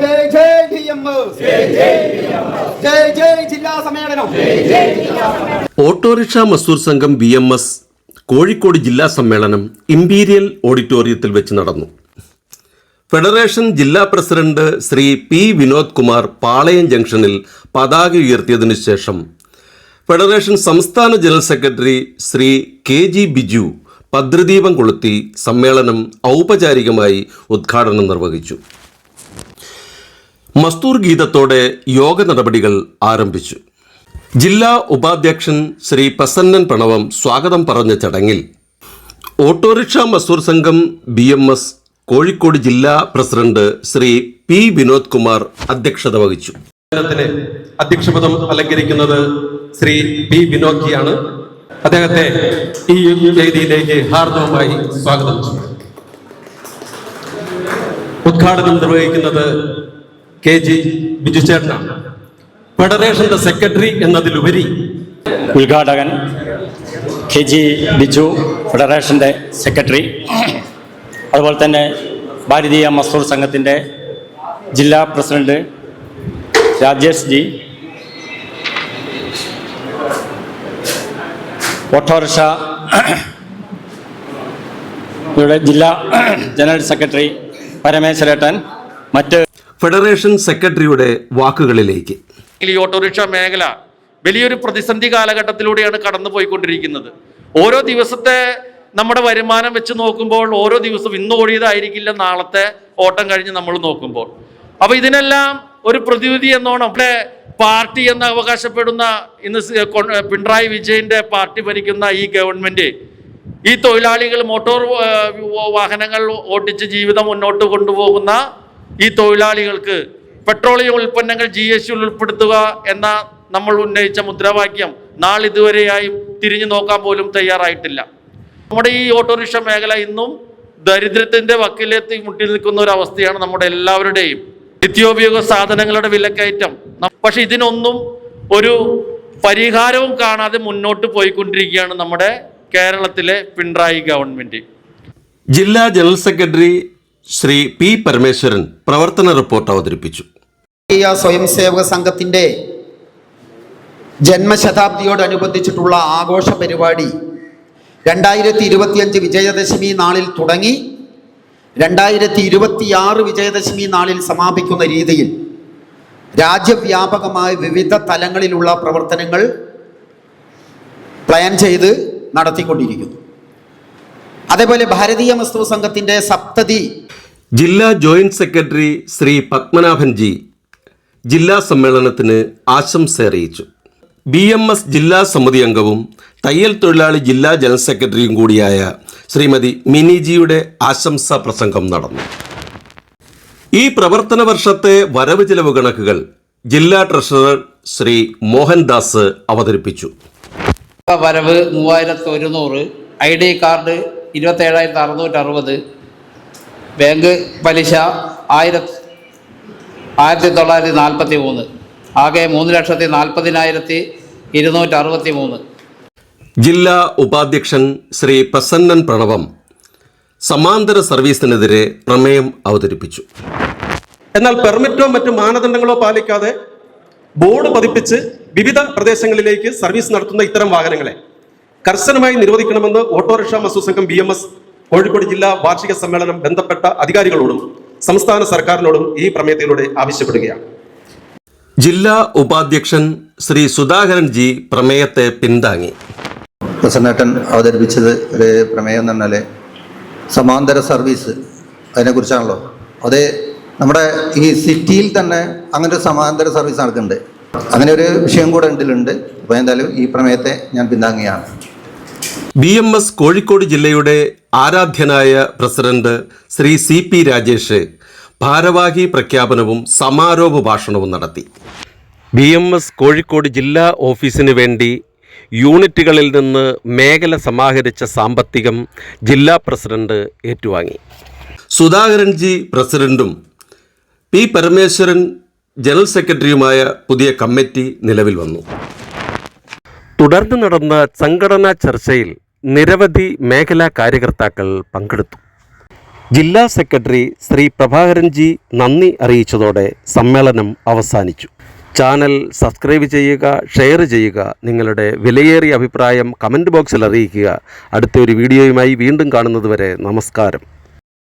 ജയ് ജയ് D M. ജയ് ജയ് ജില്ലാ സമ്മേളനം. Autorickshaw masoor സംഘം ബി എം എസ് കോഴിക്കോട് ജില്ലാ സമ്മേളനം ഇമ്പീരിയൽ ഓഡിറ്റോറിയത്തിൽ വെച്ച് നടന്നു. ഫെഡറേഷൻ ജില്ലാ പ്രസിഡന്റ് ശ്രീ പി വിനോദ് കുമാർ പാളയം ജംഗ്ഷനിൽ പതാക ഉയർത്തിയതിനു ശേഷം ഫെഡറേഷൻ സംസ്ഥാന general secretary Shri K G Biju ഭദ്രദീപം കൊളുത്തി സമ്മേളനം ഔപചാരികമായി ഉദ്ഘാടനം നിർവഹിച്ചു. മസ്തൂർ ഗീതത്തോടെ യോഗ നടപടികൾ ആരംഭിച്ചു. ജില്ലാ ഉപാധ്യക്ഷൻ ശ്രീ പ്രസന്നൻ പ്രണവം സ്വാഗതം പറഞ്ഞ ചടങ്ങിൽ ഓട്ടോറിക്ഷ മസൂർ സംഘം ബി എം എസ് കോഴിക്കോട് ജില്ലാ പ്രസിഡന്റ് ശ്രീ പി വിനോദ് കുമാർ അധ്യക്ഷത വഹിച്ചു. അധ്യക്ഷപദം അലങ്കരിക്കുന്നത് ശ്രീ പി വിനോദ്ജിയാണ്. അദ്ദേഹത്തെ ഈ വേദിയിലേക്ക് ഹാർദവമായി സ്വാഗതം. ചെയ്യും ഉദ്ഘാടനം നിർവഹിക്കുന്നത് കെ ജി ബിജു ചേട്ടനാണ്. ഫെഡറേഷന്റെ സെക്രട്ടറി എന്നതിലുപരി ഉദ്ഘാടകൻ കെ ജി ബിജു ഫെഡറേഷന്റെ സെക്രട്ടറി. അതുപോലെ തന്നെ ഭാരതീയ മസൂർ സംഘത്തിന്റെ ജില്ലാ പ്രസിഡന്റ് രാജേഷ് ജി ഓട്ടോറിക്ഷ ഇവിടെ ജില്ലാ ജനറൽ സെക്രട്ടറി പരമേശ്വരേട്ടൻ മറ്റ് ഫെഡറേഷൻ സെക്രട്ടറിയുടെ വാക്കുകളിലേക്ക്. ഈ ഓട്ടോറിക്ഷ മേഖല വലിയൊരു പ്രതിസന്ധി കാലഘട്ടത്തിലൂടെയാണ് കടന്നു പോയിക്കൊണ്ടിരിക്കുന്നത് ഓരോ ദിവസത്തെ നമ്മുടെ വരുമാനം വെച്ച് നോക്കുമ്പോൾ ഓരോ ദിവസവും ഇന്ന് ഓടിയതായിരിക്കില്ല നാളത്തെ ഓട്ടം കഴിഞ്ഞ് നമ്മൾ നോക്കുമ്പോൾ. അപ്പോൾ ഇതിനെല്ലാം ഒരു പ്രതിവിധി എന്നോണം. നമ്മുടെ പാർട്ടി എന്ന് അവകാശപ്പെടുന്ന ഇന്ന് പിണറായി വിജയന്റെ പാർട്ടി ഭരിക്കുന്ന ഈ ഗവൺമെന്റ് ഈ തൊഴിലാളികൾ മോട്ടോർ വാഹനങ്ങൾ ഓടിച്ച് ജീവിതം മുന്നോട്ട് കൊണ്ടുപോകുന്ന ഈ തൊഴിലാളികൾക്ക് പെട്രോളിയം ഉൽപ്പന്നങ്ങൾ ജി എസ് ടി ഉൾപ്പെടുത്തുക എന്ന നമ്മൾ ഉന്നയിച്ച മുദ്രാവാക്യം നാളിതുവരെയായും തിരിഞ്ഞു നോക്കാൻ പോലും തയ്യാറായിട്ടില്ല. നമ്മുടെ ഈ ഓട്ടോറിക്ഷ മേഖല ഇന്നും ദരിദ്രത്തിന്റെ വക്കിലെത്തി മുട്ടി നിൽക്കുന്ന ഒരു അവസ്ഥയാണ് നമ്മുടെ എല്ലാവരുടെയും. നിത്യോപയോഗ സാധനങ്ങളുടെ വിലക്കയറ്റം പക്ഷെ ഇതിനൊന്നും ഒരു പരിഹാരവും കാണാതെ മുന്നോട്ട് പോയിക്കൊണ്ടിരിക്കുകയാണ് നമ്മുടെ കേരളത്തിലെ പിണറായി ഗവൺമെന്റ്. ജില്ലാ general secretary Shri P Parameswaran പ്രവർത്തന റിപ്പോർട്ട് അവതരിപ്പിച്ചു. സ്വയം സേവക സംഘത്തിന്റെ ജന്മശതാബ്ദിയോടനുബന്ധിച്ചിട്ടുള്ള ആഘോഷ പരിപാടി രണ്ടായിരത്തി ഇരുപത്തിയഞ്ച് വിജയദശമി നാളിൽ തുടങ്ങി. രണ്ടായിരത്തി ഇരുപത്തിയാറ് വിജയദശമി നാളിൽ സമാപിക്കുന്ന രീതിയിൽ രാജ്യവ്യാപകമായ വിവിധ തലങ്ങളിലുള്ള പ്രവർത്തനങ്ങൾ പ്ലാൻ ചെയ്ത് നടത്തിക്കൊണ്ടിരിക്കുന്നു. അതേപോലെ ഭാരതീയ വസ്തു സംഘത്തിന്റെ സപ്തതി ജില്ലാ ജോയിന്റ് സെക്രട്ടറി ശ്രീ പത്മനാഭൻജി ജില്ലാ സമ്മേളനത്തിന് ആശംസ അറിയിച്ചു. ബി എം എസ് ജില്ലാ സമിതി അംഗവും തയ്യൽ തൊഴിലാളി ജില്ലാ ജനറൽ സെക്രട്ടറിയും കൂടിയായ ശ്രീമതി മിനിജിയുടെ ആശംസാ പ്രസംഗം നടന്നു. ഈ പ്രവർത്തന വർഷത്തെ വരവ് ചെലവ് കണക്കുകൾ ജില്ലാ ട്രഷറർ ശ്രീ മോഹൻദാസ് അവതരിപ്പിച്ചു. വരവ് മൂവായിരത്തി ഒരുന്നൂറ് ഐ ഡി കാർഡ് ഇരുപത്തേഴായിരത്തി അറുന്നൂറ്റി അറുപത് ബാങ്ക് പലിശ ആയിരത്തി ആയിരത്തി തൊള്ളായിരത്തി നാൽപ്പത്തി മൂന്ന് ആകെ മൂന്ന് ലക്ഷത്തി നാൽപ്പതിനായിരത്തി ഇരുന്നൂറ്റി അറുപത്തി മൂന്ന് ജില്ലാ ഉപാധ്യക്ഷൻ ശ്രീ പ്രസന്നൻ പ്രണവം സമാന്തര സർവീസിനെതിരെ പ്രമേയം അവതരിപ്പിച്ചു. എന്നാൽ പെർമിറ്റോ മറ്റു മാനദണ്ഡങ്ങളോ പാലിക്കാതെ ബോർഡ് പതിപ്പിച്ച് വിവിധ പ്രദേശങ്ങളിലേക്ക് സർവീസ് നടത്തുന്ന ഇത്തരം വാഹനങ്ങളെ കർശനമായി നിരോധിക്കണമെന്ന് ഓട്ടോറിക്ഷ മസൂസംഘം ബി എം എസ് കോഴിക്കോട് ജില്ലാ വാർഷിക സമ്മേളനം ബന്ധപ്പെട്ട അധികാരികളോടും സംസ്ഥാന സർക്കാരിനോടും ഈ പ്രമേയത്തിലൂടെ ആവശ്യപ്പെടുകയാണ്. ജില്ലാ ഉപാധ്യക്ഷൻ ശ്രീ സുധാകരൻ ജി പ്രമേയത്തെ പിന്താങ്ങി. പ്രസന്നേട്ടൻ അവതരിപ്പിച്ചത് ഒരു പ്രമേയം എന്ന് പറഞ്ഞാൽ സമാന്തര സർവീസ് അതിനെക്കുറിച്ചാണല്ലോ. അതേ നമ്മുടെ ഈ സിറ്റിയിൽ തന്നെ അങ്ങനെ ഒരു സമാന്തര സർവീസ് നടക്കുന്നുണ്ട്. അങ്ങനെ ഒരു വിഷയം കൂടെ ഇതിലുണ്ട്. അപ്പോൾ എന്തായാലും ഈ പ്രമേയത്തെ ഞാൻ പിന്താങ്ങുകയാണ്. ബി എം എസ് കോഴിക്കോട് ജില്ലയുടെ ആരാധ്യനായ president Shri C P Rajesh ഭാരവാഹി പ്രഖ്യാപനവും സമാരോപ ഭാഷണവും നടത്തി. ബി എം എസ് കോഴിക്കോട് ജില്ലാ ഓഫീസിന് വേണ്ടി യൂണിറ്റുകളിൽ നിന്ന് മേഖല സമാഹരിച്ച സാമ്പത്തികം ജില്ലാ പ്രസിഡന്റ് ഏറ്റുവാങ്ങി. സുധാകരൻ ജി പ്രസിഡന്റും പി പരമേശ്വരൻ ജനറൽ സെക്രട്ടറിയുമായ പുതിയ കമ്മിറ്റി നിലവിൽ വന്നു. തുടർന്ന് നടന്ന സംഘടനാ ചർച്ചയിൽ നിരവധി മേഖലാ കാര്യകർത്താക്കൾ പങ്കെടുത്തു. ജില്ലാ സെക്രട്ടറി ശ്രീ പ്രഭാകരൻ ജി നന്ദി അറിയിച്ചതോടെ സമ്മേളനം അവസാനിച്ചു. ചാനൽ സബ്സ്ക്രൈബ് ചെയ്യുക ഷെയർ ചെയ്യുക നിങ്ങളുടെ വിലയേറിയ അഭിപ്രായം കമന്റ് ബോക്സിൽ അറിയിക്കുക. അടുത്തൊരു വീഡിയോയുമായി വീണ്ടും കാണുന്നതുവരെ നമസ്കാരം.